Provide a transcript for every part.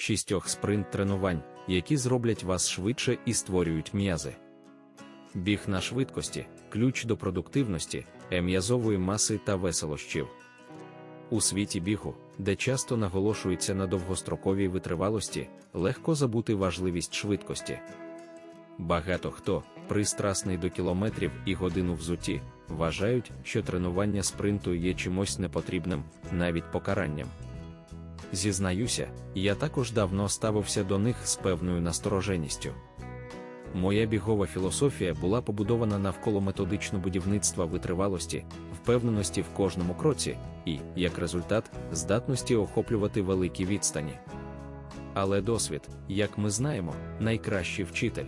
шістьох спринт-тренувань, які зроблять вас швидше і створюють м'язи. Біг на швидкості ключ до продуктивності, м'язової маси та веселощів. У світі бігу, де часто наголошується на довгостроковій витривалості, легко забути важливість швидкості. Багато хто, пристрасний до кілометрів і годину взуті, вважають, що тренування спринту є чимось непотрібним, навіть покаранням. Зізнаюся, я також давно ставився до них з певною настороженістю. Моя бігова філософія була побудована навколо методичного будівництва витривалості, впевненості в кожному кроці і, як результат, здатності охоплювати великі відстані. Але досвід, як ми знаємо, найкращий вчитель.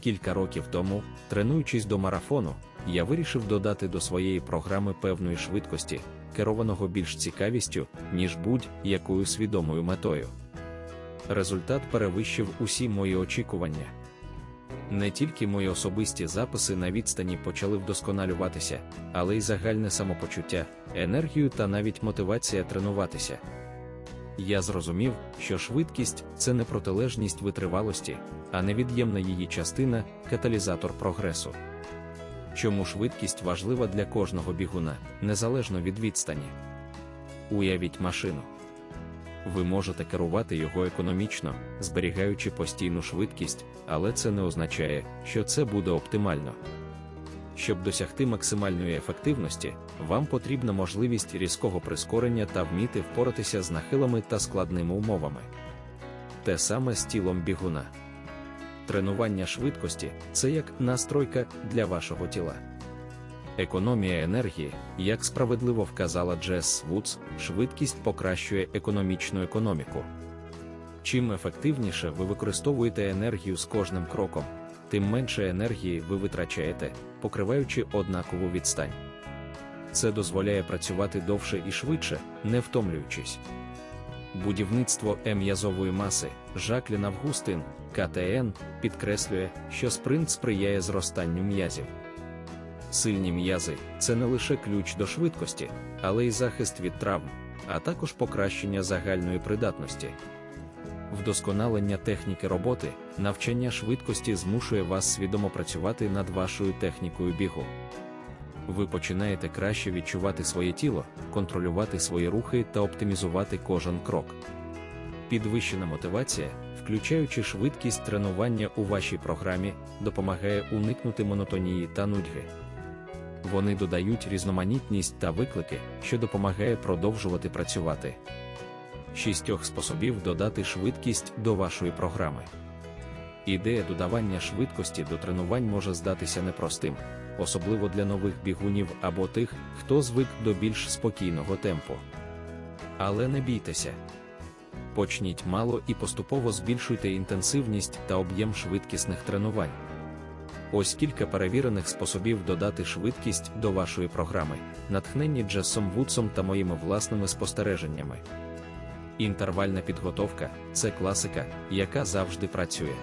Кілька років тому, тренуючись до марафону, я вирішив додати до своєї програми певної швидкості, керованого більш цікавістю, ніж будь-якою свідомою метою. Результат перевищив усі мої очікування. Не тільки мої особисті записи на відстані почали вдосконалюватися, але й загальне самопочуття, енергію та навіть мотивація тренуватися. Я зрозумів, що швидкість це не протилежність витривалості, а невід'ємна її частина каталізатор прогресу. Чому швидкість важлива для кожного бігуна, незалежно від відстані? Уявіть машину. Ви можете керувати його економічно, зберігаючи постійну швидкість, але це не означає, що це буде оптимально. Щоб досягти максимальної ефективності, вам потрібна можливість різкого прискорення та вміти впоратися з нахилами та складними умовами. Те саме з тілом бігуна. Тренування швидкості це як настройка для вашого тіла. Економія енергії, як справедливо вказала Джес Вудс, швидкість покращує економічну економіку. Чим ефективніше ви використовуєте енергію з кожним кроком, тим менше енергії ви витрачаєте, покриваючи однакову відстань. Це дозволяє працювати довше і швидше, не втомлюючись. Будівництво м'язової маси Жаклін Августин, КТН, підкреслює, що спринт сприяє зростанню м'язів. Сильні м'язи це не лише ключ до швидкості, але й захист від травм, а також покращення загальної придатності. Вдосконалення техніки роботи, навчання швидкості змушує вас свідомо працювати над вашою технікою бігу. Ви починаєте краще відчувати своє тіло, контролювати свої рухи та оптимізувати кожен крок. Підвищена мотивація, включаючи швидкість тренування у вашій програмі, допомагає уникнути монотонії та нудьги. Вони додають різноманітність та виклики, що допомагає продовжувати працювати. Шістьох способів додати швидкість до вашої програми. Ідея додавання швидкості до тренувань може здатися непростим, особливо для нових бігунів або тих, хто звик до більш спокійного темпу. Але не бійтеся. Почніть мало і поступово збільшуйте інтенсивність та об'єм швидкісних тренувань. Ось кілька перевірених способів додати швидкість до вашої програми, натхненні Джесом Вудсом та моїми власними спостереженнями. Інтервальна підготовка це класика, яка завжди працює.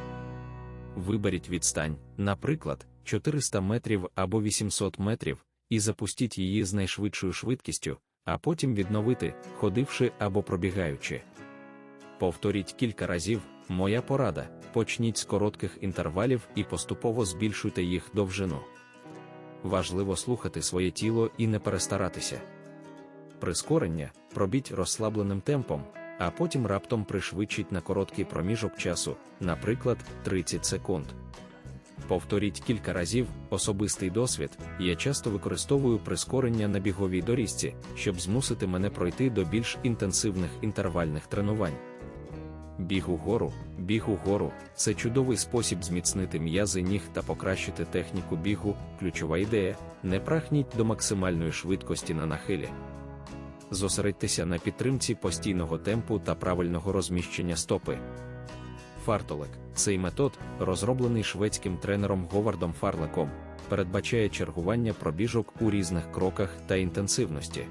Виберіть відстань, наприклад, 400 метрів або 800 метрів, і запустіть її з найшвидшою швидкістю, а потім відновити, ходивши або пробігаючи. Повторіть кілька разів, моя порада. Почніть з коротких інтервалів і поступово збільшуйте їх довжину. Важливо слухати своє тіло і не перестаратися. Прискорення пробіть розслабленим темпом, а потім раптом пришвидшіть на короткий проміжок часу, наприклад, 30 секунд. Повторіть кілька разів особистий досвід, я часто використовую прискорення на біговій доріжці, щоб змусити мене пройти до більш інтенсивних інтервальних тренувань. Біг угору, біг угору це чудовий спосіб зміцнити м'язи ніг та покращити техніку бігу. Ключова ідея: не прагніть до максимальної швидкості на нахилі. Зосередьтеся на підтримці постійного темпу та правильного розміщення стопи. Фартолек цей метод, розроблений шведським тренером Говардом Фарлеком, передбачає чергування пробіжок у різних кроках та інтенсивності.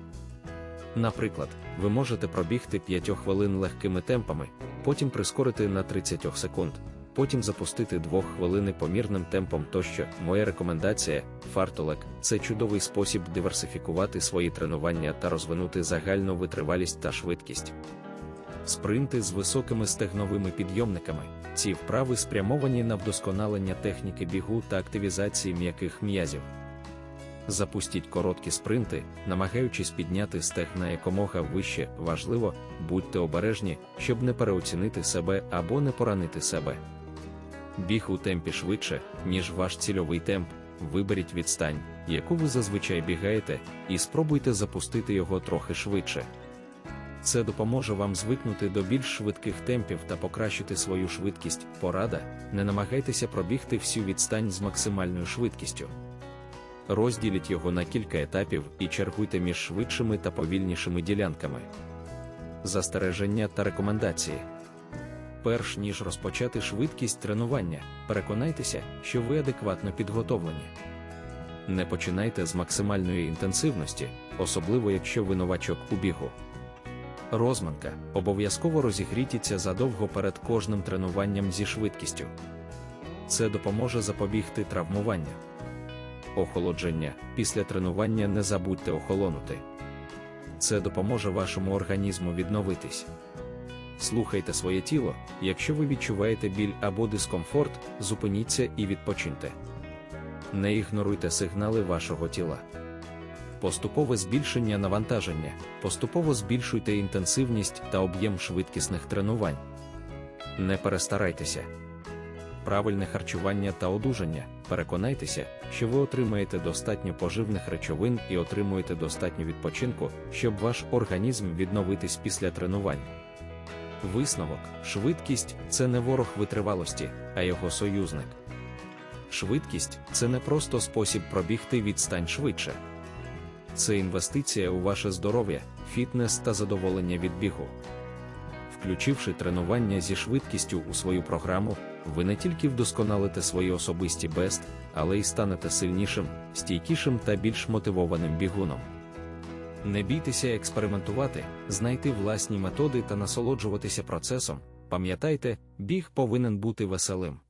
Наприклад, ви можете пробігти 5 хвилин легкими темпами, потім прискорити на 30 секунд, потім запустити 2 хвилини помірним темпом тощо. Моя рекомендація фартолек це чудовий спосіб диверсифікувати свої тренування та розвинути загальну витривалість та швидкість. Спринти з високими стегновими підйомниками. Ці вправи спрямовані на вдосконалення техніки бігу та активізації м'яких м'язів. Запустіть короткі спринти, намагаючись підняти стегна якомога вище. Важливо, будьте обережні, щоб не переоцінити себе або не поранити себе. Біг у темпі швидше, ніж ваш цільовий темп. Виберіть відстань, яку ви зазвичай бігаєте, і спробуйте запустити його трохи швидше. Це допоможе вам звикнути до більш швидких темпів та покращити свою швидкість. Порада, не намагайтеся пробігти всю відстань з максимальною швидкістю. Розділіть його на кілька етапів і чергуйте між швидшими та повільнішими ділянками. Застереження та рекомендації. Перш ніж розпочати швидкість тренування, переконайтеся, що ви адекватно підготовлені. Не починайте з максимальної інтенсивності, особливо якщо ви новачок у бігу. Розманка обов'язково розігрітіться задовго перед кожним тренуванням зі швидкістю. Це допоможе запобігти травмуванню. Охолодження після тренування не забудьте охолонути. Це допоможе вашому організму відновитись. Слухайте своє тіло, якщо ви відчуваєте біль або дискомфорт, зупиніться і відпочиньте. Не ігноруйте сигнали вашого тіла. Поступове збільшення навантаження, поступово збільшуйте інтенсивність та об'єм швидкісних тренувань. Не перестарайтеся. Правильне харчування та одужання. Переконайтеся, що ви отримаєте достатньо поживних речовин і отримуєте достатньо відпочинку, щоб ваш організм відновитись після тренувань. Висновок, швидкість це не ворог витривалості, а його союзник. Швидкість це не просто спосіб пробігти відстань швидше. Це інвестиція у ваше здоров'я, фітнес та задоволення від бігу. Включивши тренування зі швидкістю у свою програму, ви не тільки вдосконалите свої особисті бест, але й станете сильнішим, стійкішим та більш мотивованим бігуном. Не бійтеся експериментувати, знайти власні методи та насолоджуватися процесом. Пам'ятайте, біг повинен бути веселим.